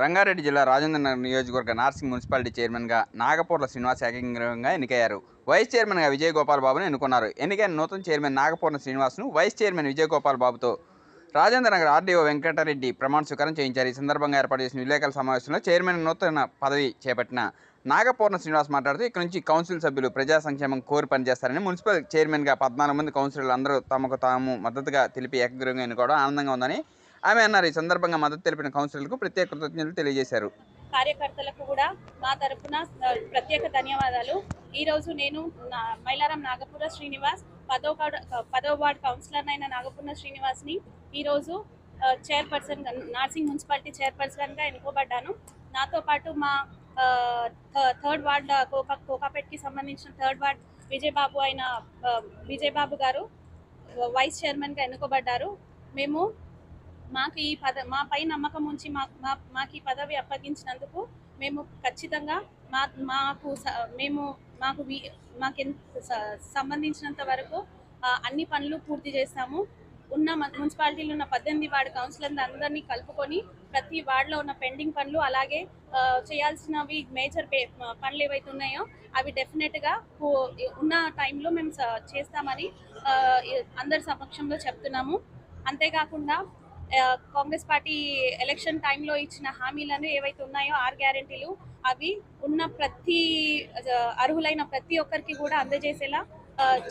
రంగారెడ్డి జిల్లా రాజేంద్ర నగర్ నియోజకవర్గ నార్సింగ్ మున్సిపాలిటీ చైర్మన్గా నాగపూర్ల శ్రీనివాస్ ఏకగ్రీవంగా ఎన్నికయ్యారు. వైస్ చైర్మన్గా విజయగోపాల్ బాబును ఎన్నుకున్నారు. ఎన్నికైన నూతన చైర్మన్ నాగపూర్ల శ్రీనివాస్ను వైస్ చైర్మన్ విజయగోపాల్ బాబుతో రాజేంద్ర నగర్ ఆర్డీఓ వెంకటరెడ్డి ప్రమాణ స్వీకారం చేయించారు. ఈ సందర్భంగా ఏర్పాటు చేసిన విలేకరుల సమావేశంలో చైర్మన్ నూతన పదవి చేపట్టిన నాగపూర్ణ శ్రీనివాస్ మాట్లాడుతూ ఇక్కడ నుంచి కౌన్సిల్ సభ్యులు ప్రజా సంక్షేమం కోరి పనిచేస్తారని మున్సిపల్ చైర్మన్గా పద్నాలుగు మంది కౌన్సిలర్లు అందరూ తమకు తాము మద్దతుగా తెలిపి ఏకగ్రీవంగా ఎన్నుకోవడం ఆనందంగా ఉందని ఆమె అన్నారు ఈ సందర్భంగా మద్దతు తెలిపిన కౌన్సిలర్లకు ప్రత్యేక కృతజ్ఞతలు తెలియజేశారు. కార్యకర్తలకు కూడా మా తరపున ప్రత్యేక ధన్యవాదాలు. ఈరోజు నేను నా మైలారం నాగపుర శ్రీనివాస్ పదో పదో వార్డ్ కౌన్సిలర్ అయిన నాగపుర శ్రీనివాస్ని ఈరోజు చైర్పర్సన్ నార్సింగ్ మున్సిపాలిటీ చైర్పర్సన్గా ఎన్నుకోబడ్డాను. నాతో పాటు మా థర్డ్ వార్డ్ కోకా కోకాపేట్కి సంబంధించిన థర్డ్ వార్డ్ విజయబాబు అయిన విజయబాబు గారు వైస్ చైర్మన్గా ఎన్నుకోబడ్డారు. మేము మాకు ఈ పద మా పై నమ్మకం ఉంచి మా మా- మాకు ఈ పదవి అప్పగించినందుకు మేము ఖచ్చితంగా మా మాకు స- మేము మాకు మాకు ఎంత సంబంధించినంత వరకు అన్ని పనులు పూర్తి చేస్తాము. ఉన్న మ- మున్సిపాలిటీలో ఉన్న పద్దెనిమిది వార్డు కౌన్సిలర్ని అందరినీ కలుపుకొని ప్రతి వార్డులో ఉన్న పెండింగ్ పనులు అలాగే చేయాల్సినవి మేజర్ పే పనులు ఏవైతే ఉన్నాయో అవి డెఫినెట్గా ఉన్న టైంలో మేము చేస్తామని అందరి సమక్షంలో చెప్తున్నాము. అంతేకాకుండా కాంగ్రెస్ పార్టీ ఎలక్షన్ టైంలో ఇచ్చిన హామీలను ఏవైతే ఉన్నాయో ఆరు గ్యారెంటీలు అవి ఉన్న ప్రతి అర్హులైన ప్రతి ఒక్కరికి కూడా అందజేసేలా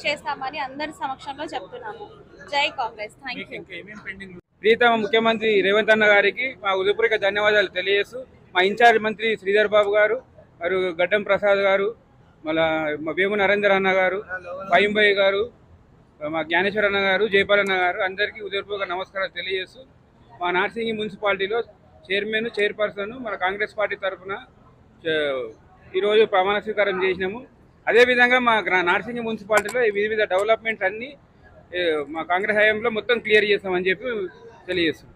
చేస్తామని అందరి సమక్షంలో చెప్తున్నాము. జై కాంగ్రెస్. థ్యాంక్ యూ ప్రీతమ ముఖ్యమంత్రి రేవంత్ అన్న గారికి మా ఉదయపూర్వక ధన్యవాదాలు తెలియజేస్తూ మా ఇన్ఛార్జ్ మంత్రి శ్రీధర్ బాబు గారు మరియు గడ్డం ప్రసాద్ గారు మళ్ళా మా వేము నరేందర్ అన్న గారు పైంబయ్య గారు మా జ్ఞానేశ్వర అన్న గారు జయపాల్ అన్న గారు అందరికీ ఉదయపూర్వక నమస్కారాలు తెలియజేస్తూ మా నార్సింగి మున్సిపాలిటీలో చైర్మన్ చైర్పర్సన్ మన కాంగ్రెస్ పార్టీ తరఫున ఈరోజు ప్రమాణ స్వీకారం చేసినాము. అదేవిధంగా మా నార్సింగి మున్సిపాలిటీలో వివిధ డెవలప్మెంట్స్ అన్నీ మా కాంగ్రెస్ హయాంలో మొత్తం క్లియర్ చేస్తామని చెప్పి తెలియజేస్తున్నాం.